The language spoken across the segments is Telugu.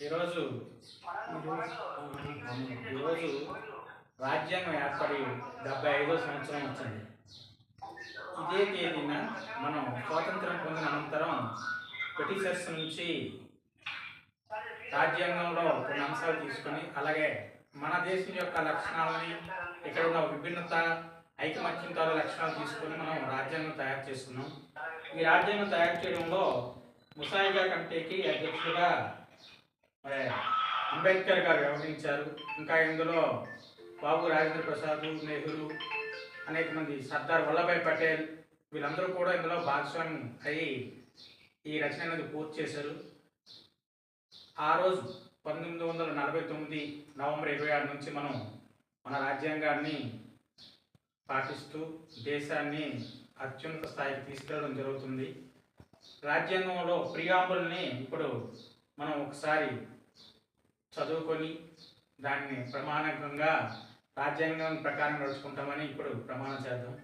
ఈరోజు ఈరోజు రాజ్యాంగం ఏర్పడి డెబ్బై ఐదో సంవత్సరం వచ్చింది. ఇదే తేదీన మనం స్వాతంత్రం పొందిన అనంతరం బ్రిటిషర్స్ నుంచి రాజ్యాంగంలో కొన్ని అంశాలు తీసుకొని అలాగే మన దేశం యొక్క లక్షణాలని ఇక్కడ ఉన్న విభిన్నత ఐకమత్యంతో లక్షణాలు తీసుకొని మనం రాజ్యాంగం తయారు చేసుకున్నాం. ఈ రాజ్యాంగం తయారు చేయడంలో ముసాయిగా కమిటీకి అధ్యక్షుడిగా అంబేద్కర్ గారు వ్యవహరించారు. ఇంకా ఇందులో బాబు రాజేంద్ర ప్రసాద్ నెహ్రూ అనేక మంది సర్దార్ వల్లభాయ్ పటేల్ వీళ్ళందరూ కూడా ఇందులో భాగస్వామి అయ్యి ఈ రచన అనేది పూర్తి చేశారు. ఆ రోజు పంతొమ్మిది వందల నలభై తొమ్మిది నవంబర్ ఇరవై ఆరు నుంచి మనం మన రాజ్యాంగాన్ని పాటిస్తూ దేశాన్ని అత్యున్నత స్థాయికి తీసుకెళ్ళడం జరుగుతుంది. రాజ్యాంగంలో ప్రియాంబుల్ని ఇప్పుడు మనం ఒకసారి చదువుకొని దాన్ని ప్రమాణకంగా రాజ్యాంగం ప్రకారం నడుచుకుంటామని ఇప్పుడు ప్రమాణం చేద్దాం.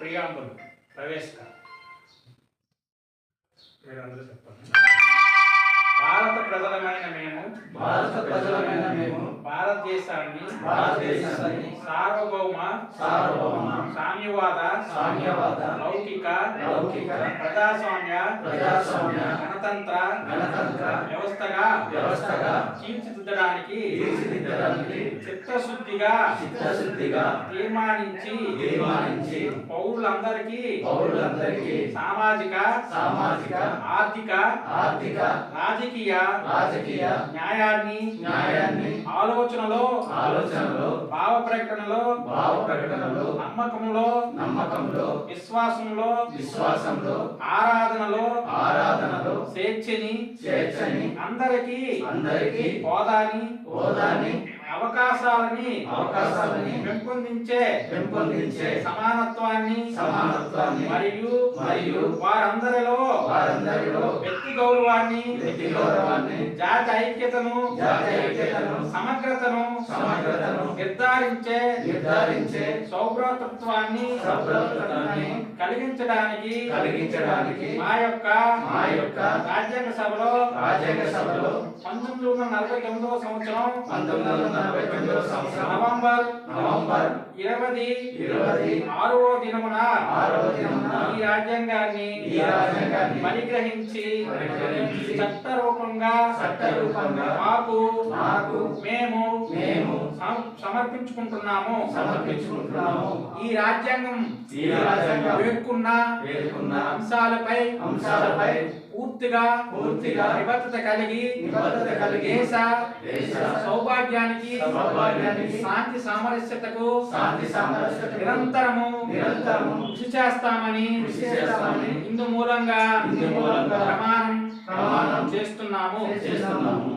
ప్రియాంబులు ప్రవేశిక. మీరు అందరూ చెప్పండి. భారత ప్రజలమైన మేము భారత ప్రజలమైన మేము భారతదేశాన్ని భారతదేశాన్ని సార్వభౌమ సార్వభౌమ సామ్యవాద సామ్యవాద లౌకిక లౌకిక ప్రజాస్వామ్య ప్రజాస్వామ్య గణతంత్ర గణతంత్ర వ్యవస్థగా వ్యవస్థగా తీర్చిదిద్దడానికి తీర్చిదిద్దడానికి చిత్తశుద్ధిగా చిత్తశుద్ధిగా తీర్మానించి తీర్మానించి పౌరులందరికీ పౌరులందరికీ సామాజిక సామాజిక ఆర్థిక ఆర్థిక రాజకీయ రాజకీయ న్యాయాన్ని న్యాయాన్ని ఆలోచనలో ఆలోచనలో భావ ప్రకటనలో భావ ప్రకటనలో నమ్మకంలో నమ్మకంలో విశ్వాసంలో విశ్వాసంలో ఆరాధనలో ఆరాధనలో స్వేచ్ఛని స్వేచ్ఛని అందరికీ అందరికీ హోదాని హోదాని అవకాశాలని అవకాశాలని పెంపొందించే పెంపొందించే సమానత్వాన్ని సమానత్వాన్ని మరియు మరియు వారందరిలో వారందరిలో వ్యక్తి గౌరవాన్ని వ్యక్తి గౌరవాన్ని జాతి ఐక్యతను జాతి ఐక్యతను సమగ్రతను సమగ్రతను నిర్ధారించే నిర్ధారించే సౌభ్రాతృత్వాన్ని సౌభ్రాతృత్వాన్ని కలిగించడానికి కలిగించడానికి మా యొక్క మా యొక్క రాజ్యాంగ సభలో రాజ్యాంగ సభలో పంతొమ్మిది వందల నలభై తొమ్మిదవ సంవత్సరం పంతొమ్మిది వందల నవంబర్ నవంబర్ ఇరవై ఇరవై ఆరవ దినమున ఆరవ దినమున ఈ రాజ్యాంగాన్ని ఈ రాజ్యాంగాన్ని పరిగ్రహించి పరిగ్రహించి చట్టరూపంగా చట్టరూపంగా మాకు మాకు మేము మేము సమ- సమర్పించుకుంటున్నాము. సమర్పించుకుంటున్నాము. ఈ రాజ్యాంగం ఈ రాజ్యాంగం పేర్కొన్న పేర్కొన్న అంశాలపై అంశాలపై పూర్తిగా పూర్తిగా నిబద్ధత కలిగి నిబద్ధత కలిగి దేశ సౌభాగ్యానికి సౌభాగ్యానికి శాంతి సామరస్యతకు శాంతి సామరస్యతకు నిరంతరము నిరంతరము కృషి చేస్తామని కృషి చేస్తామని ఇందు మూలంగా ఇందు మూలంగా ప్రమాణం ప్రమాణం చేస్తున్నాము. చేస్తున్నాము.